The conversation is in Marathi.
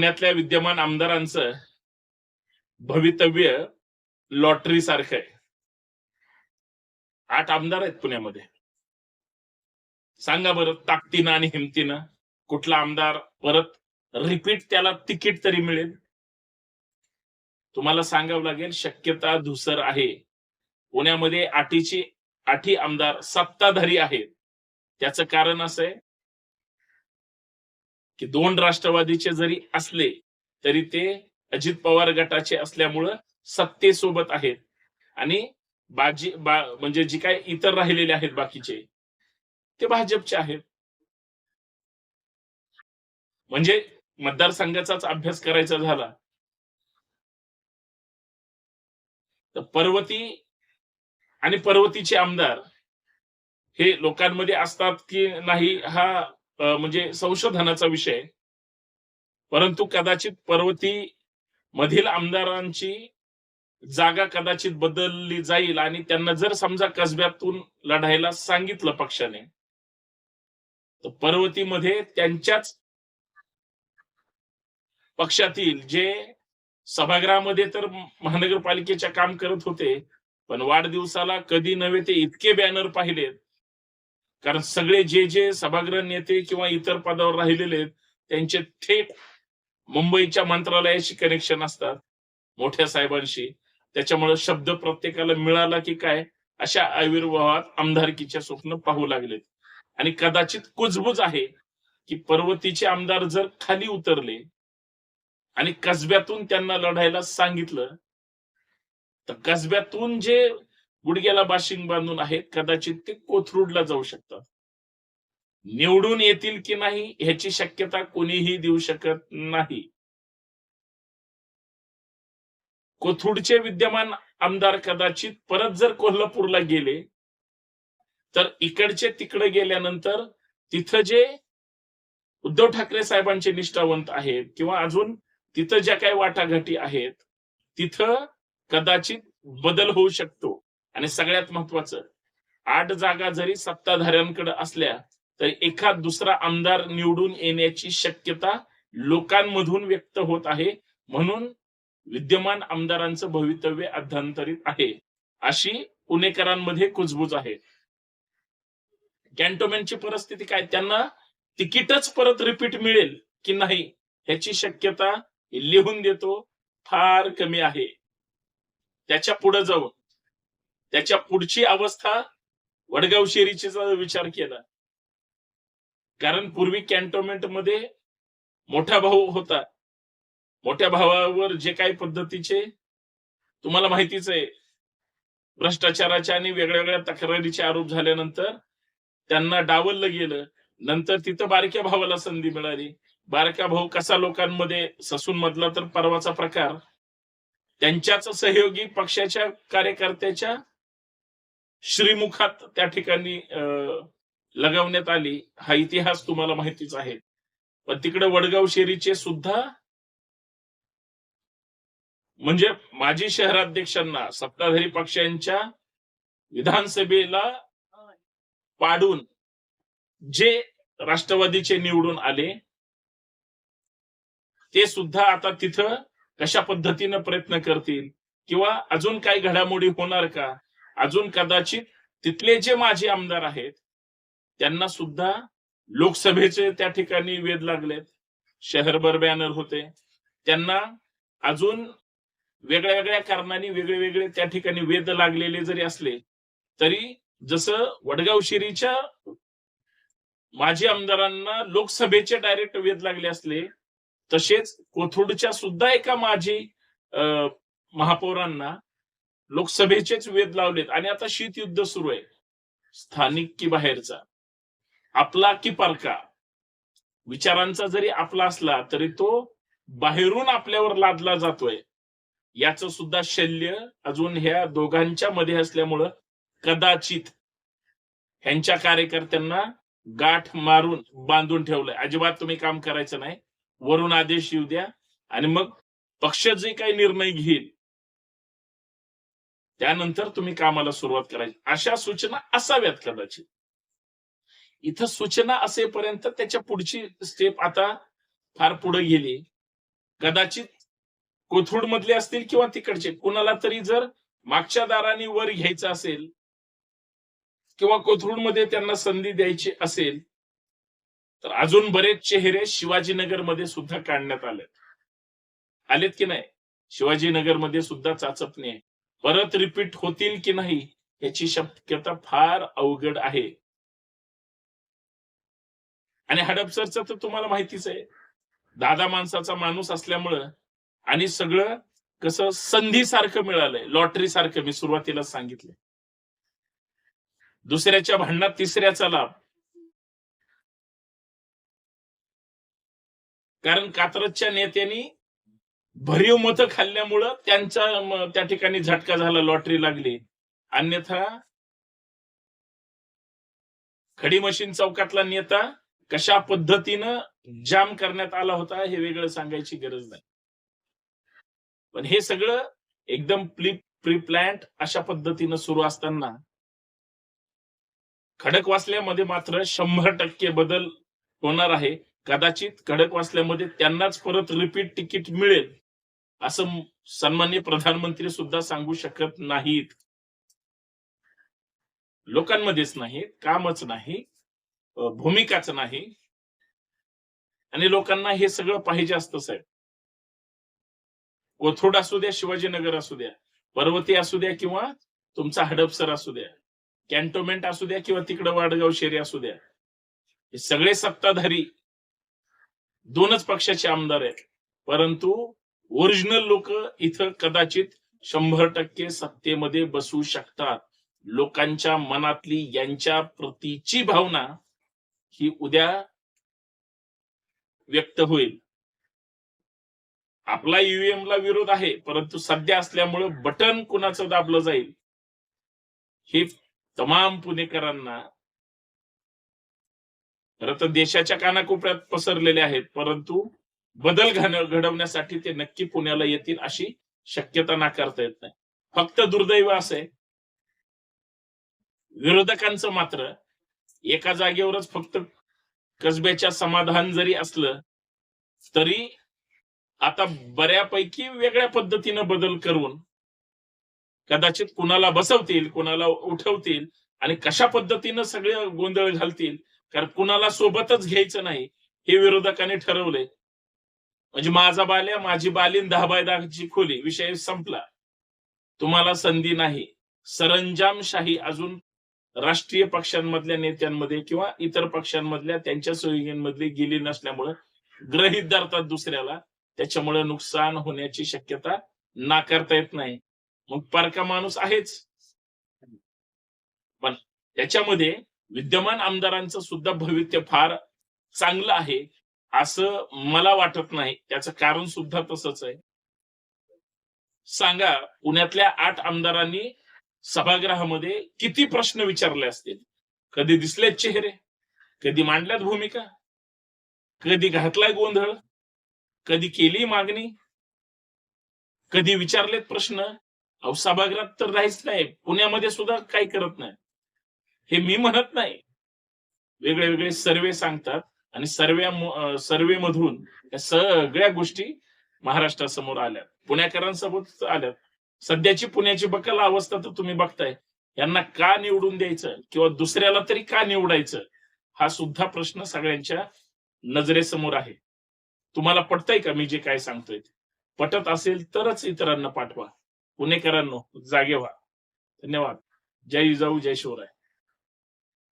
पुण्यातल्या विद्यमान आमदारांचं भवितव्य लॉटरी सारखं आहे. आठ आमदार आहेत पुण्यामध्ये. सांगा बरं ताकदीनं आणि हिमतीनं कुठला आमदार परत रिपीट त्याला तिकीट तरी मिळेल? तुम्हाला सांगावं लागेल शक्यता धुसर आहे. पुण्यामध्ये आठीची आठी आमदार सत्ताधारी आहेत. त्याचं कारण असं आहे की दोन राष्ट्रवादीचे जरी असले तरी ते अजित पवार गटाचे असल्यामुळं सत्तेसोबत आहेत. आणि बाजी बा म्हणजे जी काय इतर राहिलेले आहेत बाकीचे ते भाजपचे आहेत. म्हणजे मतदारसंघाचाच अभ्यास करायचा झाला. तर पर्वती आणि पर्वतीचे आमदार हे लोकांमध्ये असतात की नाही हा म्हणजे संशोधनाचा विषय परंतु कदाचित पर्वती मधील आमदारांची जागा कदाचित बदलली जाईल आणि त्यांना जर समजा कसब्यातून लढायला सांगितलं पक्षाने तर पर्वतीमध्ये त्यांच्याच पक्षातील जे सभागृहामध्ये तर महानगरपालिकेच्या काम करत होते पण वाढदिवसाला कधी नव्हे ते इतके बॅनर पाहिलेत. कारण सगळे जे जे सभागृह नेते किंवा इतर पदावर राहिलेले आहेत त्यांचे थेट मुंबईच्या मंत्रालयाशी कनेक्शन असतात मोठ्या साहेबांशी. त्याच्यामुळे शब्द प्रत्येकाला मिळाला की काय अशा आविर्भावात आमदारकीचे स्वप्न पाहू लागलेत. आणि कदाचित कुजबुज आहे की पर्वतीचे आमदार जर खाली उतरले आणि कसब्यातून त्यांना लढायला सांगितलं तर कसब्यातून जे गुडघ्याला बाशिंग बांधून आहेत कदाचित ते कोथरूडला जाऊ शकतात. निवडून येतील की नाही ह्याची शक्यता कोणीही देऊ शकत नाही. कोथरूडचे विद्यमान आमदार कदाचित परत जर कोल्हापूरला गेले तर इकडचे तिकडे गेल्यानंतर तिथं जे उद्धव ठाकरे साहेबांचे निष्ठावंत आहेत किंवा अजून तिथं ज्या काही वाटाघाटी आहेत तिथं कदाचित बदल होऊ शकतो. आणि सगळ्यात महत्वाचं आठ जागा जरी सत्ताधाऱ्यांकडे असल्या तरी एखाद दुसरा आमदार निवडून येण्याची शक्यता लोकांमधून व्यक्त होत आहे. म्हणून विद्यमान आमदारांचं भवितव्य अध्यांतरित आहे. अशी पुणेकरांमध्ये कुजबूज आहे. कॅन्टोमेंटची परिस्थिती काय? त्यांना तिकीटच परत रिपीट मिळेल की नाही ह्याची शक्यता लिहून देतो फार कमी आहे. त्याच्या पुढे जाऊन त्याच्या पुढची अवस्था वडगाव शेरीचा विचार केला कारण पूर्वी कॅन्टोन्मेंटमध्ये मोठा भाऊ होता. मोठ्या भावावर जे काही पद्धतीचे तुम्हाला माहितीच आहे भ्रष्टाचाराच्या आणि वेगळ्या वेगळ्या तक्रारीचे आरोप झाल्यानंतर त्यांना डावललं गेलं. नंतर तिथं बारक्या भावाला संधी मिळाली. बारका भाऊ कसा लोकांमध्ये ससून मधला तर परवाचा प्रकार. त्यांच्याच सहयोगी पक्षाच्या कार्यकर्त्याच्या श्रीमुखात त्या ठिकाणी अं, लगावण्यात आली. हा इतिहास तुम्हाला माहितीच आहे. पण तिकडे वडगाव शेरीचे सुद्धा म्हणजे माजी शहराध्यक्षांना सत्ताधारी पक्षांच्या विधानसभेला पाडून जे राष्ट्रवादीचे निवडून आले ते सुद्धा आता तिथं कशा पद्धतीनं प्रयत्न करतील? किंवा अजून काही घडामोडी होणार का? अजून कदाचित तिथले जे माझे आमदार आहेत त्यांना सुद्धा लोकसभेचे त्या ठिकाणी वेध लागलेत. शहरभर बॅनर होते. त्यांना अजून वेगळ्या वेगळ्या कारणांनी वेगळे वेगळे त्या ठिकाणी वेध लागलेले जरी असले तरी जसं वडगाव शिरीच्या माजी आमदारांना लोकसभेचे डायरेक्ट वेध लागले असले तसेच कोथरूडच्या सुद्धा एका माजी महापौरांना लोकसभेचेच वेध लावलेत आणि आता शीत युद्ध सुरू आहे. स्थानिक की बाहेरचा? आपला की परका? विचारांचा जरी आपला असला तरी तो बाहेरून आपल्यावर लादला जातोय. याच सुद्धा शल्य अजून ह्या दोघांच्या मध्ये असल्यामुळं कदाचित ह्यांच्या कार्यकर्त्यांना गाठ मारून बांधून ठेवलंय. अजिबात तुम्ही काम करायचं नाही. वरून आदेश येऊ द्या आणि मग पक्ष जे काही निर्णय घेईल त्यानंतर तुम्ही कामाला सुरुवात करायची. अशा सूचना असाव्यात कदाचित. इथं सूचना असेपर्यंत त्याच्या पुढची स्टेप आता फार पुढे गेली. कदाचित कोथरूड मधले असतील किंवा तिकडचे. कुणाला तरी जर मागच्या दाराने वर घ्यायचं असेल किंवा कोथरूडमध्ये त्यांना संधी द्यायची असेल तर अजून बरेच चेहरे शिवाजीनगरमध्ये सुद्धा काढण्यात आलेत. आलेत की नाही? शिवाजीनगरमध्ये सुद्धा चाचपणी आहे. परत रिपीट होतील की नाही याची शक्यता फार अवघड आहे. आणि हडपसरचं तर तुम्हाला माहितीच आहे. दादा माणसाचा माणूस असल्यामुळं आणि सगळं कसं संधी सारखं मिळालंय. लॉटरी सारखं मी सुरुवातीला सांगितलं दुसऱ्याच्या भांडणात तिसऱ्याचा लाभ. कारण कात्रजच्या नेत्यांनी भरीव मतं खाल्ल्यामुळं त्यांचा त्या ठिकाणी झटका झाला लॉटरी लागली. अन्यथा खडी मशीन चौकातला नेता कशा पद्धतीनं जाम करण्यात आला होता हे वेगळं सांगायची गरज नाही. पण हे सगळं एकदम प्री प्री प्लॅन्ट अशा पद्धतीनं सुरू असताना खडक वाचल्यामध्ये मात्र शंभर टक्के बदल होणार आहे. कदाचित खडक वाचल्यामध्ये त्यांनाच परत रिपीट तिकीट मिळेल. असं सन्मान्य प्रधानमंत्री सुद्धा सांगू शकत नाहीत. लोकांमध्येच नाही कामच नाही भूमिकाच नाही. आणि लोकांना हे सगळं पाहिजे असतं साहेब. कोथरूड असू द्या शिवाजीनगर असू द्या पर्वती असू द्या किंवा तुमचा हडपसर असू द्या कॅन्टोमेंट असू द्या किंवा तिकडं वाडगाव शेरी असू द्या. हे सगळे सत्ताधारी दोनच पक्षाचे आमदार आहेत. परंतु ओरिजिनल लोक इथं कदाचित शंभर टक्के सत्तेमध्ये बसू शकतात. लोकांच्या मनातली यांच्या प्रतीची भावना ही उद्या व्यक्त होईल. आपला ईव्हीएम ला विरोध आहे परंतु सध्या असल्यामुळे बटन कुणाचं दाबलं जाईल? हे तमाम पुणेकरांना खरं तर देशाच्या कानाकोपऱ्यात पसरलेले आहेत परंतु बदल घाण- घडवण्यासाठी ते नक्की पुण्याला येतील अशी शक्यता नाकारता येत नाही. फक्त दुर्दैव असं आहे विरोधकांचं मात्र एका जागेवरच फक्त कसब्याच्या समाधान जरी असलं तरी आता बऱ्यापैकी वेगळ्या पद्धतीनं बदल करून कदाचित कुणाला बसवतील कुणाला उठवतील आणि कशा पद्धतीनं सगळे गोंधळ घालतील कारण कुणाला सोबतच घ्यायचं नाही हे विरोधकांनी ठरवले म्हणजे माझा बाल्या माझी बालीन दहा बाय दहाची खोली विषय संपला. तुम्हाला संधी नाही. सरंजामशाही अजून राष्ट्रीय पक्षांमधल्या नेत्यांमध्ये किंवा इतर पक्षांमधल्या त्यांच्या सोयींमधली गेली नसल्यामुळे ग्रहित धरतात दुसऱ्याला त्याच्यामुळे नुकसान होण्याची शक्यता नाकारता येत नाही. मग पारका माणूस आहेच. पण त्याच्यामध्ये विद्यमान आमदारांचं सुद्धा भवित्य फार चांगलं आहे. असं मला वाटत नाही. त्याचं कारण सुद्धा तसंच आहे. सांगा पुण्यातल्या आठ आमदारांनी सभागृहामध्ये किती प्रश्न विचारले असतील? कधी दिसलेत चेहरे? कधी मांडल्यात भूमिका? कधी घातलाय गोंधळ? कधी केली मागणी? कधी विचारलेत प्रश्न? अहो सभागृहात तर राहीच नाही. पुण्यामध्ये सुद्धा काही करत नाही. हे मी म्हणत नाही. वेगळे वेगळे सर्वे सांगतात. आणि सर्वे सर्वे मधून या सगळ्या गोष्टी महाराष्ट्रासमोर आल्या पुणेकरांसोबत आल्यात. सध्याची पुण्याची बकल अवस्था तर तुम्ही बघताय. यांना का निवडून द्यायचं? किंवा दुसऱ्याला तरी का निवडायचं? हा सुद्धा प्रश्न सगळ्यांच्या नजरेसमोर आहे. तुम्हाला पटतंय का मी जे काय सांगतोय पटत असेल तरच इतरांना पाठवा. पुणेकरांनो जागे व्हा. धन्यवाद. जय जिजाऊ जय शिवराय.